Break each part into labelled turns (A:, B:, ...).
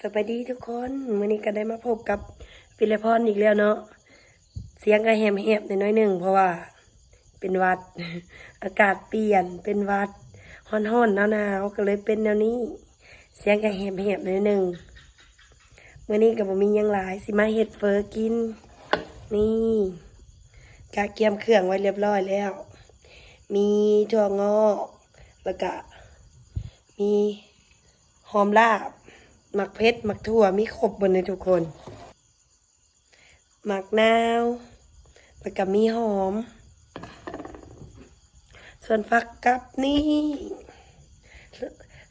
A: สวัสดีทุกคนวันนี้ก็ได้มาพบกับปิลพรอีกแล้วเนาะเสียงก็แหบแหบๆหน่อยหนึ่งเพราะว่าเป็นวัด อากาศเปลี่ยนเป็นวัดฮ้อนๆหนาวๆก็เลยเป็นแนวนี้ เสียงก็แหบแหบๆหน่อยหนึ่งวันนี้ก็บ่มีหยังหลายสิมาเฮ็ดเฟอกิน นี่กะเกียมเครื่องไว้เรียบร้อยแล้ว มีถั่วงอกแล้วก็มีหอมลาบ หมักเพชรหมักถั่วมีครบบนในทุกคน หมักนาวแล้วก็มีหอม ส่วนฟักกับนี่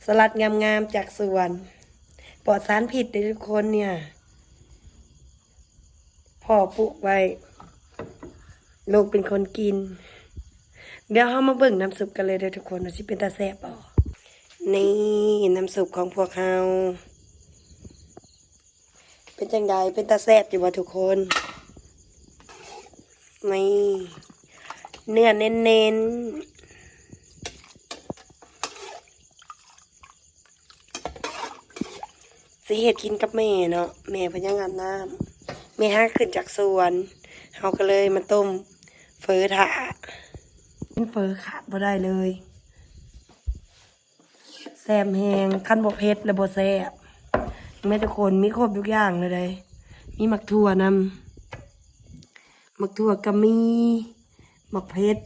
A: สลัดงามๆจากสวนปลอดสารผิดเลยทุกคนเนี่ยพ่อปลูกไว้ลูกเป็นคนกิน เดี๋ยวเรามาเบิ่งน้ำซุปกันเลยเด้อทุกคนว่าสิเป็นตาแซ่บบ่นี่น้ำซุปของพวกเรา เป็นจังใดเป็นตาแซบอยู่บ่ทุกคนนี่เนื้อเน้นๆสิเฮ็ดกินกับแม่เนาะแม่พยังอาบน้ำแม่หาขึ้นจากสวนเฮาก็เลยมาต้มเฟอถาเป็นเฟอขาดบ่ได้เลย แซมแหงขั้นบกเพชรและบแซบ แม่ทุกคนมีครบทุกอย่างเลยเลยมีหมักถั่วนำหมักถั่วกะมีหมักเพชร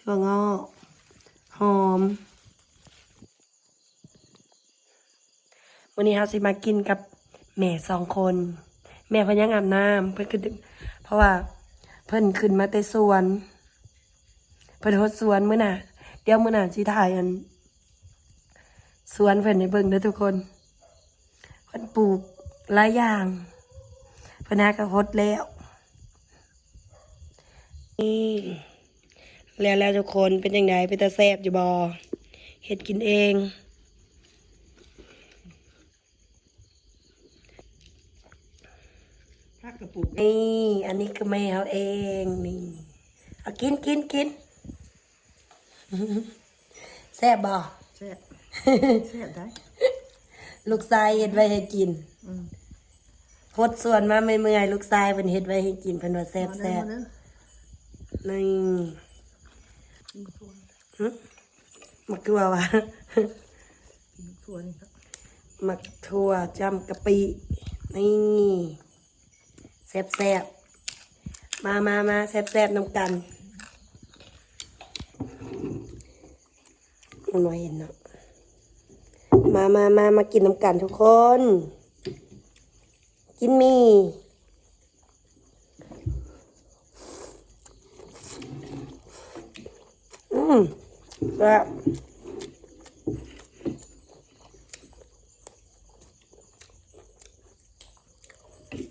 A: ถั่วงอกหอมวันนี้เราสิมากินกับแม่สองคน แม่เพิ่นยังอาบน้ำเพิ่นขึ้นเพราะว่า เพิ่นขึ้นมาแต่สวน เพิ่นฮดสวนเมื้อน่ะ เดี๋ยวเมื้อน่ะสิถ่ายอัน สวนเพิ่นในเบิ่งเด้อทุกคน พิ่นปลูกหลายอย่างเพิ่นหากระฮดแล้วนี่แล้วแล้วทุกคนเป็นยังไงเป็นตาแซ่บอยู่บ่เฮ็ดกินเอง
B: พักกระปุก
A: นี่อันนี้ก็แม่เอาเองนี่เอากินกินกินแซ่บบ่
B: แซ่บแซ่บได้
A: ลูกชายเฮ็ดไว้ให้กิน
B: อืม
A: ฮดส่วนมาไม่เมื่อยๆลูกชายเพิ่นเฮ็ดไว้ให้กินเพิ่นว่าแซ่บ
B: มา
A: แซ่
B: เด้อบมาเด้อ
A: นี่
B: กินกระปุก
A: หึมักทั่ววะ
B: กินกระปุกนี่ครับ
A: มักทั่วจำกะปินี่แซ่บแซ่บๆมามามาแซ่บแซ่บๆน้ำกันมันน้อยเห็นเนาะ มามามามากินน้ำกันทุกคน กินมีอืมแบบ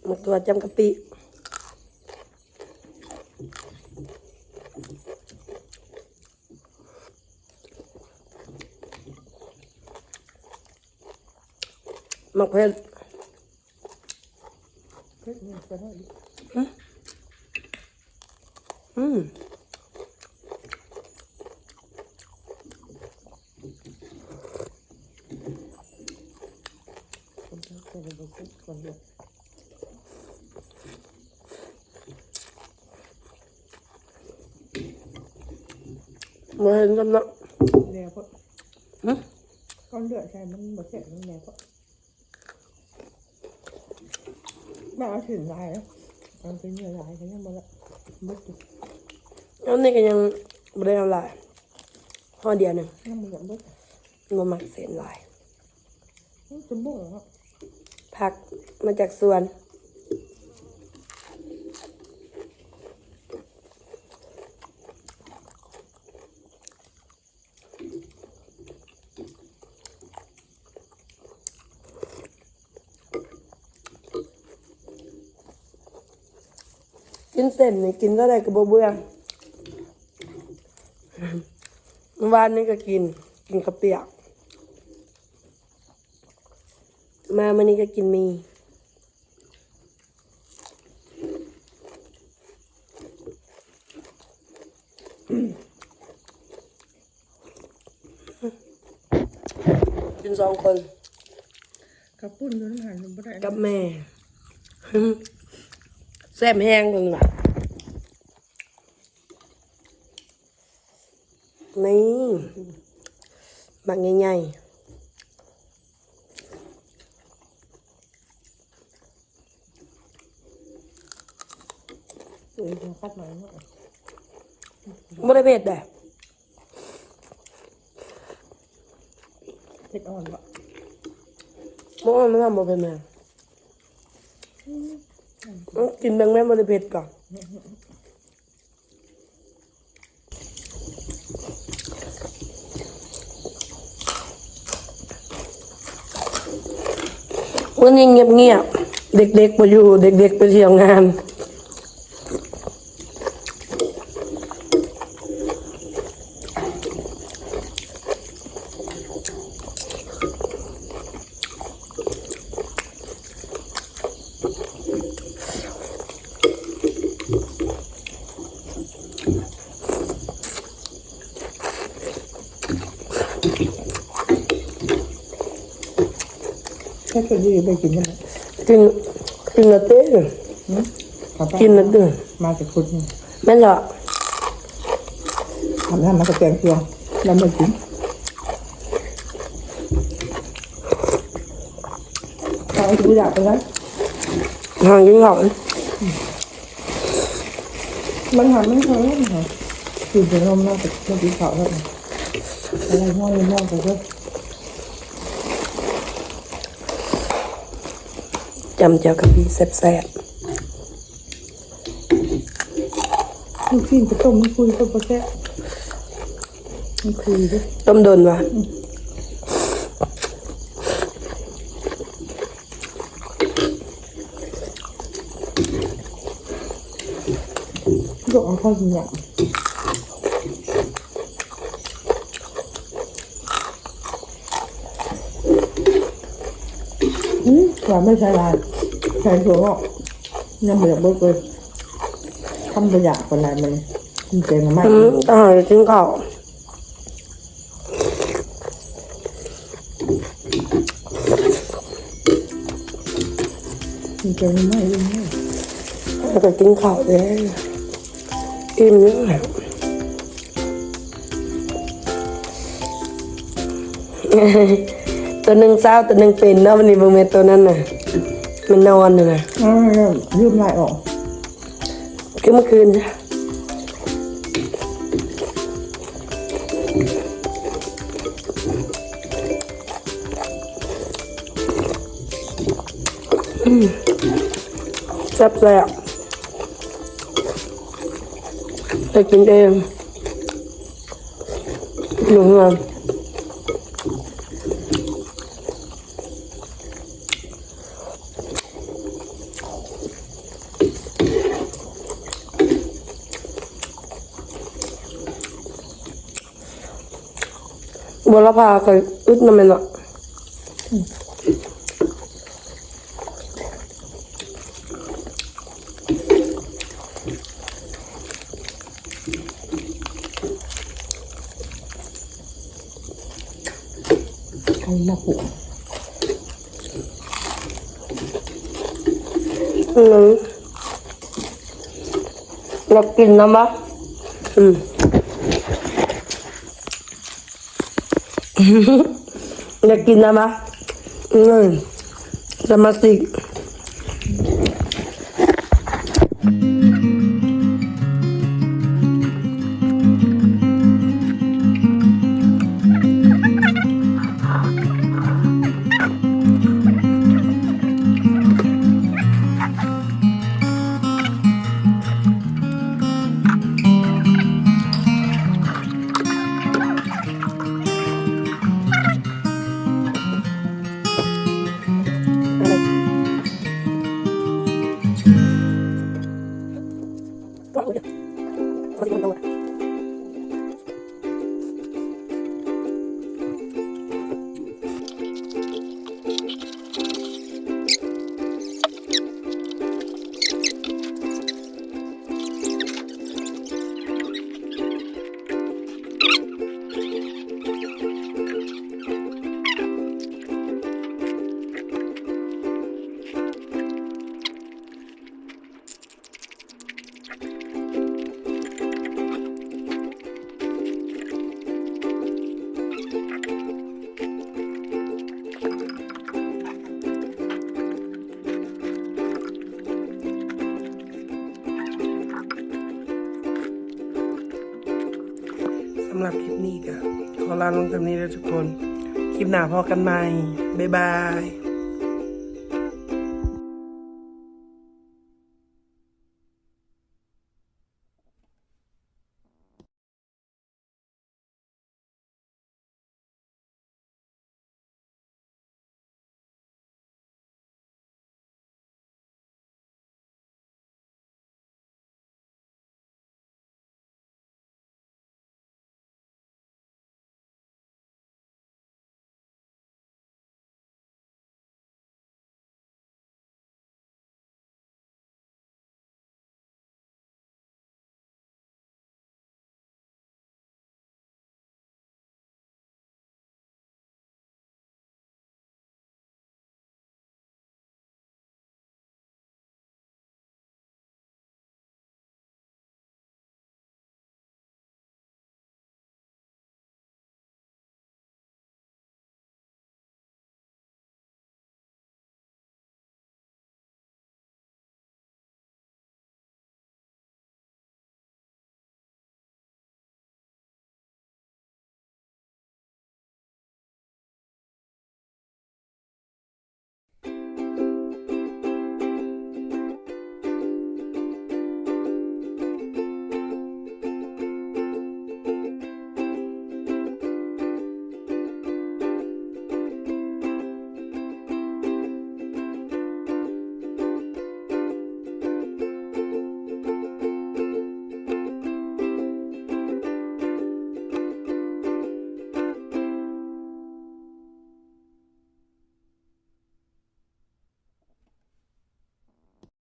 A: หมกตัวจำกะปิ หมักเผ็ด
B: เฮ็ดนี่ก็ได้ดิ
A: อืม
B: คนเดียวใส่กระปุกคนเดียว
A: มาเห็นกันเนาะ
B: แล้วก็
A: หึ
B: ก้อนเลือดใช่มันบ่แซ่บมันแล้วก็มาเอาถึงลายแล้วเอาเป็นเนื้อลายก็ยังบ่ละบ่ตุก
A: อันนี้ก็ยังไม่ได้เอาหลายห่อเดียวหนึ่ง
B: ยังบ่ละบ่
A: มาหมักเส้นหลาย
B: มันจะบ่เหรอ
A: ผักมาจากสวน นเส้นนี่กินเท่าไรก็บ่เบื่อเมื่อวานนี้ก็กิน กินข้าวเปียก มามันนี้ก็กินหมีกินสองคน
B: กระปุ้นอยู่นั่นหันบ่ได้
A: กับแม่ แซ่บแห้งเบิ่งล่ะนี่บักใหญ่ๆ
B: ตัวเองคัดหน่อยเนาะ
A: บ่ได้เผ็ดเด้อ
B: เผ็ดอ่อนบ่
A: บ่ว่ามันทำบ่เป็นแม่อื้อ กินเบงแม่มันจะเผ็ดก่อนวันนี้เงียบๆ เด็กๆไปอยู่ เด็กๆไปเที่ยวงาน
B: แค่ตัวนี้ไปกินได้ไหม
A: กินกินละเต้อ
B: หืมขอไป
A: กินละเต้อ
B: มาจากคุณนี่
A: แม่นเหรอ
B: ทำให้มันกระแตงเพียงแล้วมันกินเอาทุกอย่างไปนั้น
A: ทางกินของ
B: มันหาไม่เคยมันหากินแต่นมน่าจะไม่กินข้าวแล้วอะไรง่วงง่วงไปเถอะ
A: จำเจ้ากะปิแซ่บ
B: ลูกชิ้นจะต้มมันคุยต้มกระแทะมันคุยด้วย
A: ๆต้มโดนวะ
B: ยกเอาข้าวกินอย่างอืมหวานไม่ใช่ลายใส่ถั่วงอกยังไม่อยากเบิกเลยทำตัวอย่างคนไหนมันกินเจงมาก
A: อืมต้องหากินข้าว
B: กินเจงมากเลยเนี่ย
A: แล้วก็กินข้าวเลยอิ่มแล้ว ตัวหนึ่งเศร้าตัวหนึ่งเป็นเนาะวันนี้บางเมตัวนั้นน่ะ มันนอนน่ะนะ
B: อ้าวยืมลายออก
A: คือเมื่อคืนจ้ะแซ่บแซ่บไปกินเองหนูงาม บัวละพากับอึดน้ำมันอะ
B: ใครมาปลุก
A: อืมอยากกินน้ำมะอืม อยากกินนะมะอืมสมาสิก вас выиграла. ำหรับคลิปนี้ก็ขอลาลงคำนี้แล้วทุกคน คลิปหน้าพอกันใหม่ บ๊ายบาย